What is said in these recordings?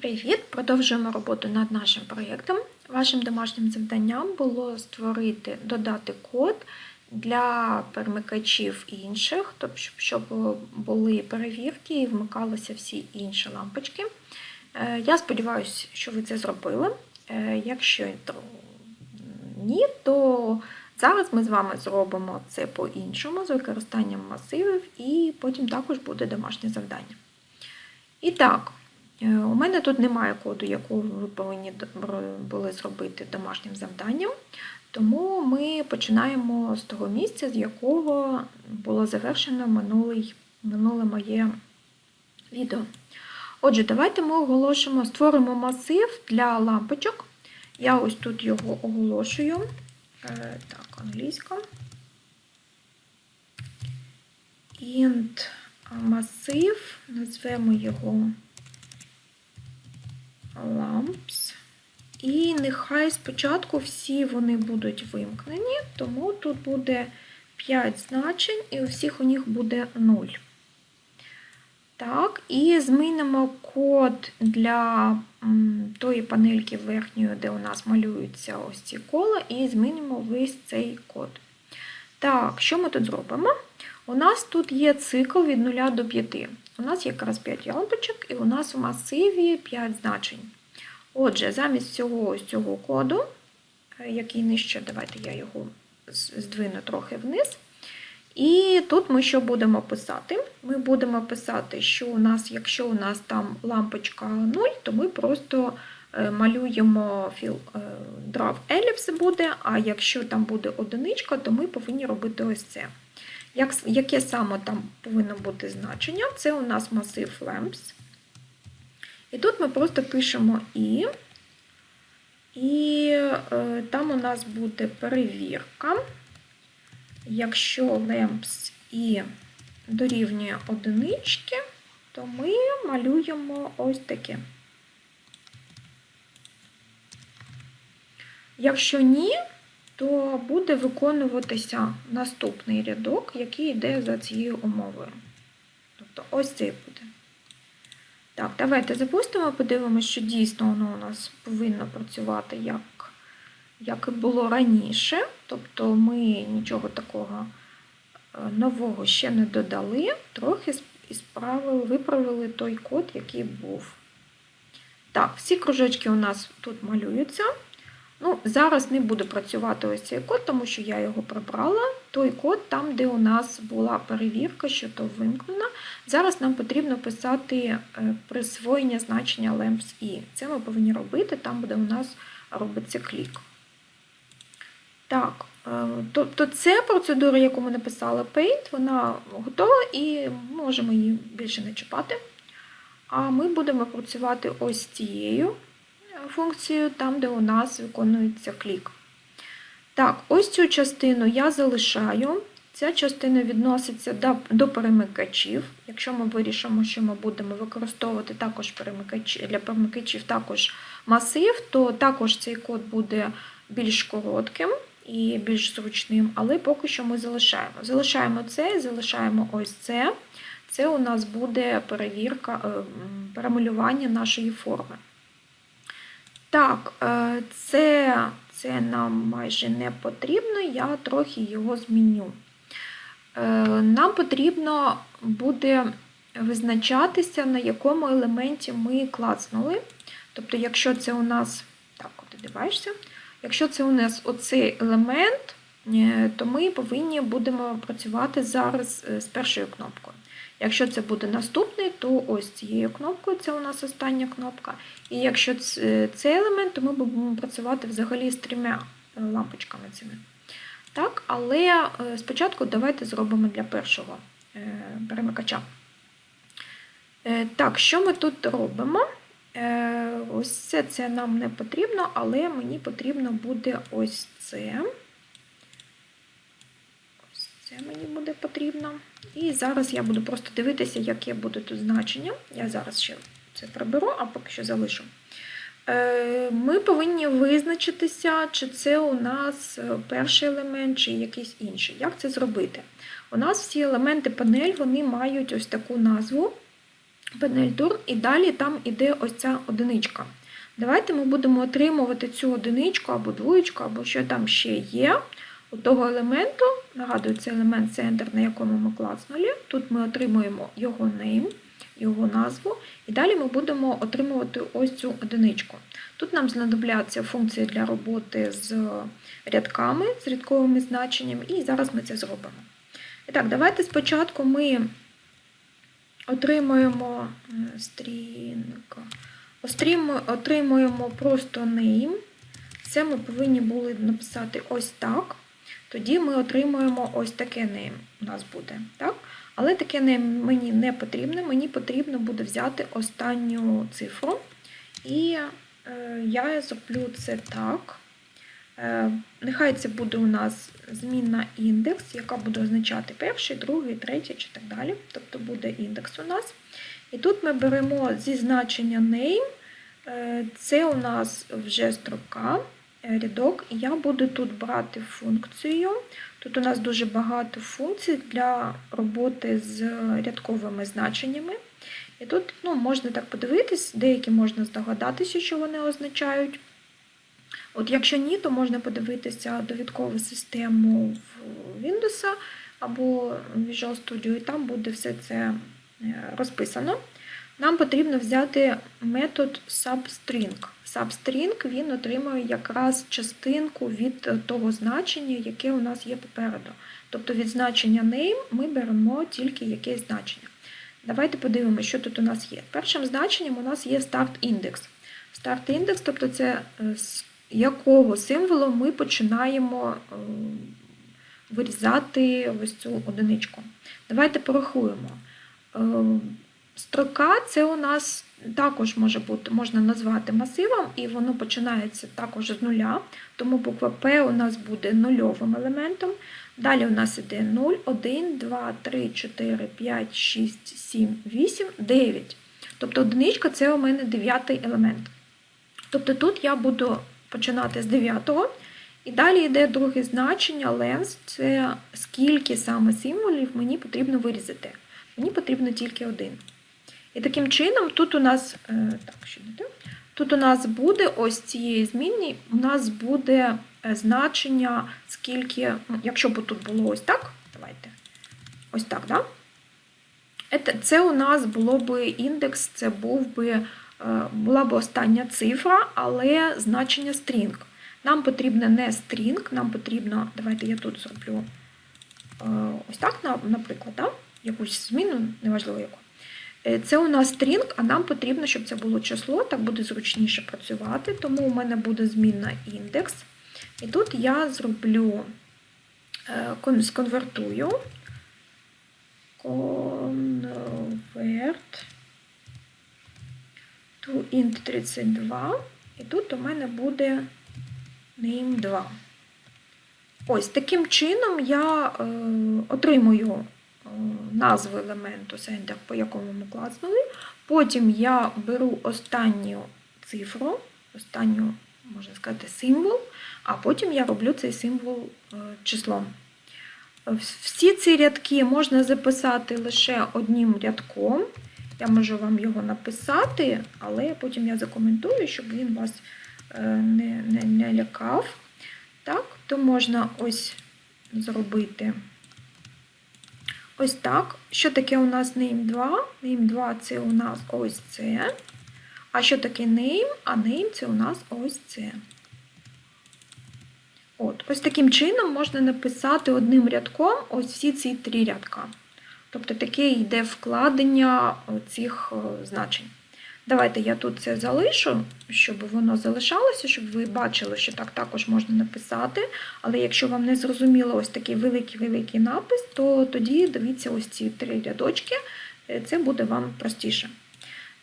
Привіт! Продовжуємо роботу над нашим проєктом. Вашим домашнім завданням було створити, додати код для перемикачів інших, тобто щоб- були перевірки і вмикалися всі інші лампочки. Е, Я сподіваюся, що ви це зробили. Е, Якщо ні, то зараз ми з вами зробимо це по-іншому з використанням масивів, і потім також буде домашнє завдання. І так, у мене тут немає коду, якого ви повинні були зробити домашнім завданням. Тому ми починаємо з того місця, з якого було завершено минулий, минуле моє відео. Отже, давайте ми оголошимо, створимо масив для лампочок. Я ось тут його оголошую. Е, Так, англійська. Int масив, назвемо його lamps. І нехай спочатку всі вони будуть вимкнені, тому тут буде 5 значень, і у всіх у них буде 0. Так, і змінимо код для тої панельки верхньої, де у нас малюються ось ці кола, і змінимо весь цей код. Так, що ми тут зробимо? У нас тут є цикл від 0 до 5. У нас якраз 5 лампочок, і у нас у масиві 5 значень. Отже, замість цього ось цього коду, е, який нижче, давайте я його здвину трохи вниз. І тут ми що будемо писати? Ми будемо писати, що у нас, якщо у нас там лампочка 0, то ми просто е, малюємо філ е, драв еліпс буде, а якщо там буде одиничка, то ми повинні робити ось це. Як, яке саме там повинно бути значення? Це у нас масив lamps. І тут ми просто пишемо і, і е, там у нас буде перевірка. Якщо lamps і дорівнює одинички, то ми малюємо ось таке. Якщо ні, то буде виконуватися наступний рядок, який йде за цією умовою. Тобто ось цей буде. Так, давайте запустимо, подивимося, що дійсно воно у нас повинно працювати як, як і було раніше. Тобто ми нічого такого е, нового ще не додали, трохи справили, виправили той код, який був. Так, всі кружечки у нас тут малюються. Ну, Зараз не буде працювати ось цей код, тому що я його прибрала. Той код, там, де у нас була перевірка, що то вимкнено. Зараз нам потрібно писати е, присвоєння значення lamps i. Це ми повинні робити, там, де у нас робиться клік. Так, тобто це процедура, яку ми написали Paint, вона готова і можемо її більше не чіпати. А ми будемо працювати ось цією функцією, там, де у нас виконується клік. Так, ось цю частину я залишаю. Ця частина відноситься до, перемикачів. Якщо ми вирішимо, що ми будемо використовувати також перемикачі, для перемикачів також масив, то також цей код буде більш коротким і більш зручним, але поки що ми залишаємо. Залишаємо це, залишаємо ось це. Це у нас буде перевірка, перемалювання нашої форми. Так, це, це нам майже не потрібно, я трохи його зміню. Нам потрібно буде визначатися, на якому елементі ми клацнули. Тобто, якщо це у нас, так, от дивишся, якщо це у нас оцей елемент, то ми повинні будемо працювати зараз з першою кнопкою. Якщо це буде наступний, то ось цією кнопкою це у нас остання кнопка. І якщо цей елемент, то ми будемо працювати взагалі з трьома лампочками цими. Так, Але спочатку давайте зробимо для першого перемикача. Так, що ми тут робимо? Ось це, це нам не потрібно, але мені потрібно буде ось це. Це мені буде потрібно. І зараз я буду просто дивитися, яке буде тут значення. Я зараз ще це приберу, а поки що залишу. Ми повинні визначитися, чи це у нас перший елемент, чи якийсь інший. Як це зробити? У нас всі елементи панель вони мають ось таку назву. панель turn, і далі там іде ось ця одиничка. Давайте ми будемо отримувати цю одиничку або двоєчку, або що там ще є. Того елементу, нагадую, це елемент center, на якому ми класнули. Тут ми отримуємо його name, його назву, і далі ми будемо отримувати ось цю одиничку. Тут нам знадобляться функції для роботи з рядками, з рядковими значеннями, і зараз ми це зробимо. І так, давайте спочатку ми отримуємо стрінка. Отримуємо просто name. Це ми повинні були написати ось так. Тоді ми отримуємо ось таке name у нас буде. так? Але таке name мені не потрібно, мені потрібно буде взяти останню цифру. І е, я зроблю це так. Е, нехай це буде у нас змінна індекс, яка буде означати перший, другий, третій чи так далі. Тобто буде індекс у нас. І тут ми беремо зі значення name, е, це у нас вже строка, рядок, і я буду тут брати функцію. Тут у нас дуже багато функцій для роботи з рядковими значеннями. І тут ну, можна так подивитись, деякі можна здогадатися, що вони означають. От Якщо ні, то можна подивитися довідкову систему в Windows або Visual Studio, і там буде все це е, розписано. Нам потрібно взяти метод substring. Substring він отримує якраз частинку від того значення, яке у нас є попереду. Тобто від значення name ми беремо тільки якесь значення. Давайте подивимося, що тут у нас є. Першим значенням у нас є start index. Start index, тобто це з якого символу ми починаємо вирізати ось цю одиничку. Давайте порахуємо. Строка це у нас також може бути, можна назвати масивом, і воно починається також з нуля, тому буква П у нас буде нульовим елементом. Далі у нас іде 0, 1, 2, 3, 4, 5, 6, 7, 8, 9. Тобто одиничка це у мене дев'ятий елемент. Тобто тут я буду починати з 9, і далі йде друге значення length, це скільки саме символів мені потрібно вирізати. Мені потрібно тільки один. І таким чином, тут у нас е, так, що не так, тут у нас буде ось цієї змінні, у нас буде е, значення, скільки, ну, якщо б тут було ось так, давайте, ось так, да? Це у нас було б індекс, це був би, е, була б остання цифра, але значення string. Нам потрібно не string, нам потрібно, давайте я тут зроблю ось так, наприклад, да? якусь зміну, неважливо яку. Е, це у нас стрінг, а нам потрібно, щоб це було число, так буде зручніше працювати, тому у мене буде змінна індекс. І тут я зроблю, е, сконвертую convert to int 32, і тут у мене буде name 2. Ось таким чином я е, отримую назву елементу sender, по якому ми класнули. Потім я беру останню цифру, останню, можна сказати, символ, а потім я роблю цей символ е, числом. Всі ці рядки можна записати лише одним рядком. Я можу вам його написати, але потім я закоментую, щоб він вас е, не не, не лякав. Так, То можна ось зробити Ось так. Що таке у нас name 2? Name 2 це у нас ось це. А що таке name? А name це у нас ось це. От, Ось таким чином можна написати одним рядком ось всі ці три рядка. Тобто таке йде вкладення цих е, значень. Давайте я тут це залишу, щоб воно залишалося, щоб ви бачили, що так також можна написати. Але якщо вам не зрозуміло ось такий великий-великий напис, то тоді дивіться ось ці три рядочки, е, це буде вам простіше.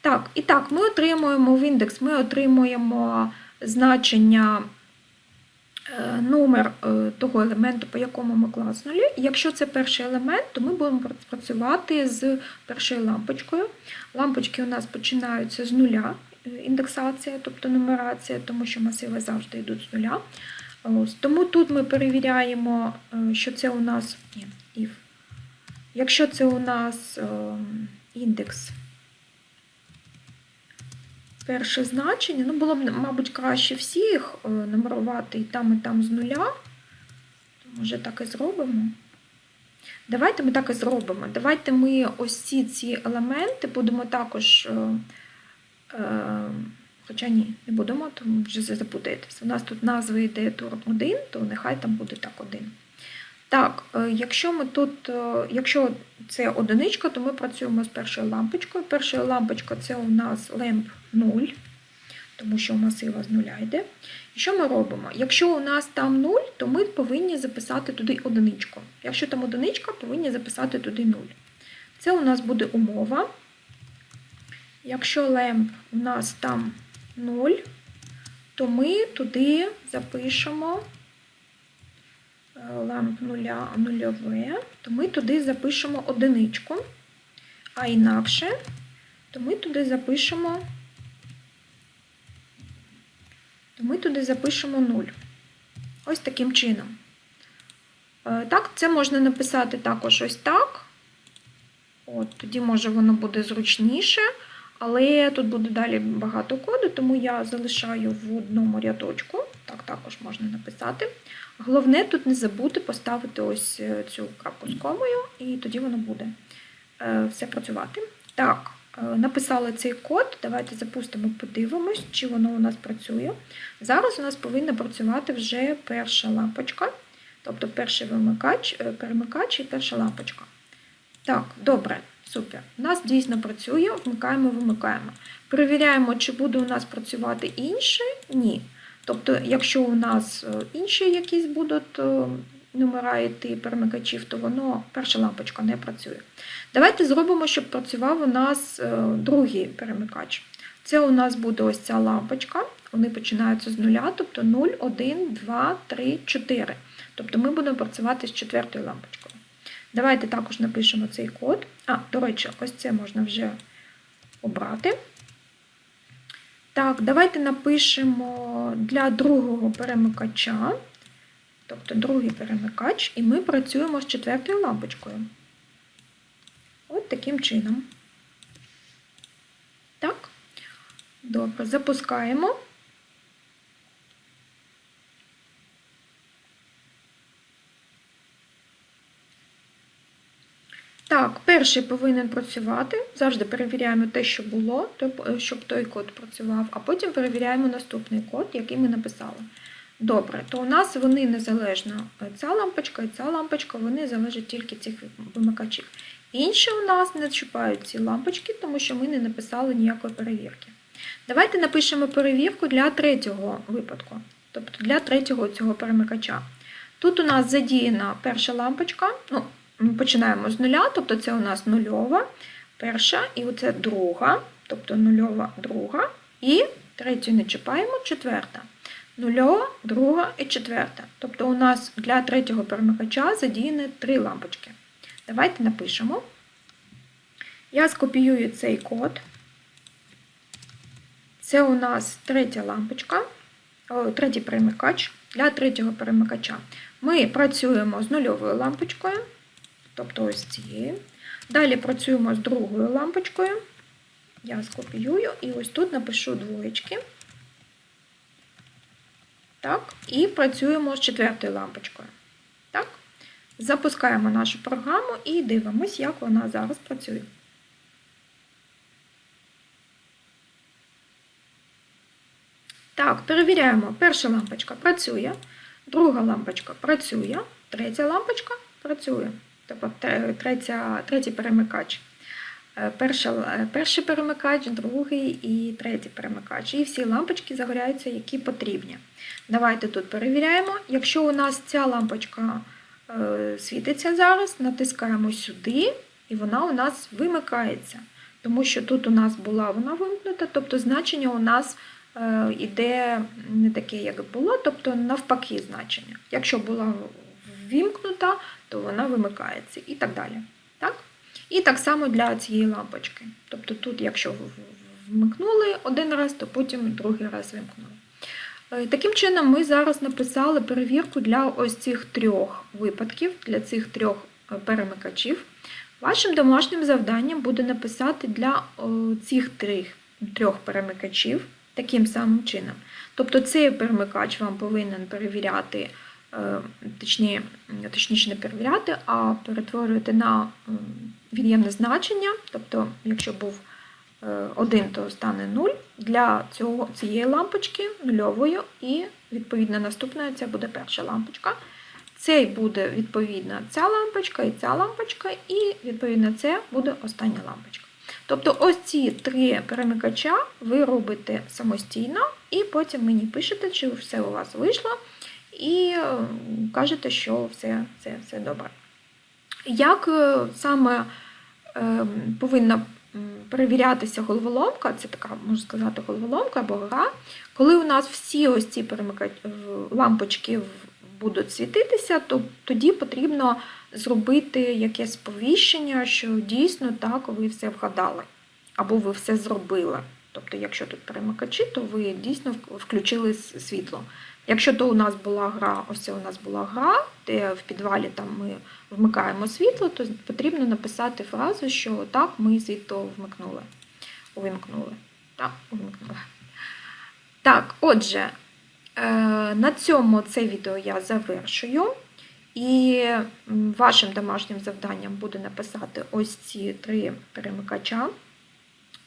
Так, і так, ми отримуємо в індекс, ми отримуємо значення номер е, того елементу, по якому ми класнули. Якщо це перший елемент, то ми будемо працювати з першою лампочкою. Лампочки у нас починаються з нуля, е, індексація, тобто нумерація, тому що масиви завжди йдуть з нуля. Ось. Тому тут ми перевіряємо, що це у нас ні, if. Якщо це у нас індекс перше значення. Ну, було б, мабуть, краще всіх е, нумерувати і там, і там з нуля. Може, так і зробимо. Давайте ми так і зробимо. Давайте ми ось ці елементи будемо також. Е, е, Хоча ні, не будемо, тому вже запутаєтесь. У нас тут назва йде тур 1, то нехай там буде так 1. Так, е, якщо ми тут, е, якщо це одиничка, то ми працюємо з першою лампочкою. Перша лампочка це у нас ламп 0, тому що масива з нуля йде. І що ми робимо? Якщо у нас там 0, то ми повинні записати туди одиничку. Якщо там одиничка, повинні записати туди 0. Це у нас буде умова. Якщо ламп у нас там 0, то ми туди запишемо ламп нуля, нульове, то ми туди запишемо одиничку, а інакше, то ми туди запишемо, то ми туди запишемо 0. Ось таким чином. Е, Так, це можна написати також ось так. От, Тоді, може, воно буде зручніше. Але тут буде далі багато коду, тому я залишаю в одному рядочку, так також можна написати. Головне тут не забути поставити ось е, цю крапку з комою, і тоді воно буде е, все працювати. Так, е, написали цей код, давайте запустимо, подивимось, чи воно у нас працює. Зараз у нас повинна працювати вже перша лампочка, тобто перший вимикач, перемикач і перша лампочка. Так, добре. Супер. У нас дійсно працює, вмикаємо, вимикаємо. Перевіряємо, чи буде у нас працювати інше? Ні. Тобто, якщо у нас інші якісь будуть номера йти перемикачів, то воно перша лампочка не працює. Давайте зробимо, щоб працював у нас другий перемикач. Це у нас буде ось ця лампочка. Вони починаються з нуля, тобто 0, 1, 2, 3, 4. Тобто ми будемо працювати з четвертою лампочкою. Давайте також напишемо цей код. А, до речі, ось це можна вже обрати. Так, давайте напишемо для другого перемикача, тобто другий перемикач, і ми працюємо з четвертою лампочкою. От таким чином. Так, добре, запускаємо. Так, перший повинен працювати. Завжди перевіряємо те, що було, щоб той код працював, а потім перевіряємо наступний код, який ми написали. Добре, то у нас вони незалежно, ця лампочка і ця лампочка, вони залежать тільки цих вимикачів. Інші у нас не чіпають ці лампочки, тому що ми не написали ніякої перевірки. Давайте напишемо перевірку для третього випадку, тобто для третього цього перемикача. Тут у нас задіяна перша лампочка. ну, ми починаємо з нуля, тобто це у нас нульова, перша, і оце друга, тобто нульова друга, і третю не чіпаємо, четверта. Нульова, друга і четверта. Тобто у нас для третього перемикача задіяні три лампочки. Давайте напишемо. Я скопіюю цей код. Це у нас третя лампочка, о, третій перемикач. Для третього перемикача ми працюємо з нульовою лампочкою тобто ось цією. Далі працюємо з другою лампочкою. Я скопіюю і ось тут напишу двоєчки. Так, І працюємо з четвертою лампочкою. Так. Запускаємо нашу програму і дивимося, як вона зараз працює. Так, перевіряємо, перша лампочка працює, друга лампочка працює, третя лампочка працює. Тобто третя, третій перемикач. Е, перша, е, перший перемикач, другий і третій перемикач. І всі лампочки загоряються, які потрібні. Давайте тут перевіряємо. Якщо у нас ця лампочка е, світиться зараз, натискаємо сюди, і вона у нас вимикається. Тому що тут у нас була вона вимкнута, тобто значення у нас йде не таке, як було, тобто навпаки значення. Якщо була ввімкнута, то вона вимикається і так далі. Так? І так само для цієї лампочки. Тобто тут, якщо вмикнули один раз, то потім другий раз вимкнули. Е, таким чином, ми зараз написали перевірку для ось цих трьох випадків, для цих трьох е, перемикачів. Вашим домашнім завданням буде написати для цих трьох перемикачів таким самим чином. Тобто цей перемикач вам повинен перевіряти, точні, точніше не перевіряти, а перетворювати на від'ємне значення. Тобто, якщо був 1, то стане 0 для цього, цієї лампочки нульовою, і відповідно наступною це буде перша лампочка. Цей буде відповідно ця лампочка і ця лампочка, і відповідно це буде остання лампочка. Тобто ось ці три перемикача ви робите самостійно, і потім мені пишете, чи все у вас вийшло, і е, кажете, що все, все, все добре. Як е, саме е, повинна перевірятися головоломка, це така, можна сказати, головоломка або гра, коли у нас всі ось ці лампочки будуть світитися, то тоді потрібно зробити якесь сповіщення, що дійсно так ви все вгадали, або ви все зробили. Тобто, якщо тут перемикачі, то ви дійсно включили світло. Якщо то у нас була гра, ось це у нас була гра, де в підвалі там ми вмикаємо світло, то потрібно написати фразу, що так, ми світло вмикнули. Увімкнули. Так, увімкнули. Так, отже, е, на цьому це відео я завершую. І вашим домашнім завданням буде написати ось ці три перемикача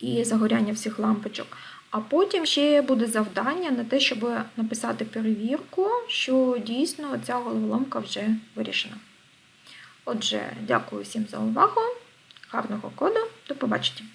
і загоряння всіх лампочок. А потім ще буде завдання на те, щоб написати перевірку, що дійсно ця головоломка вже вирішена. Отже, дякую всім за увагу. Гарного коду, до побачення!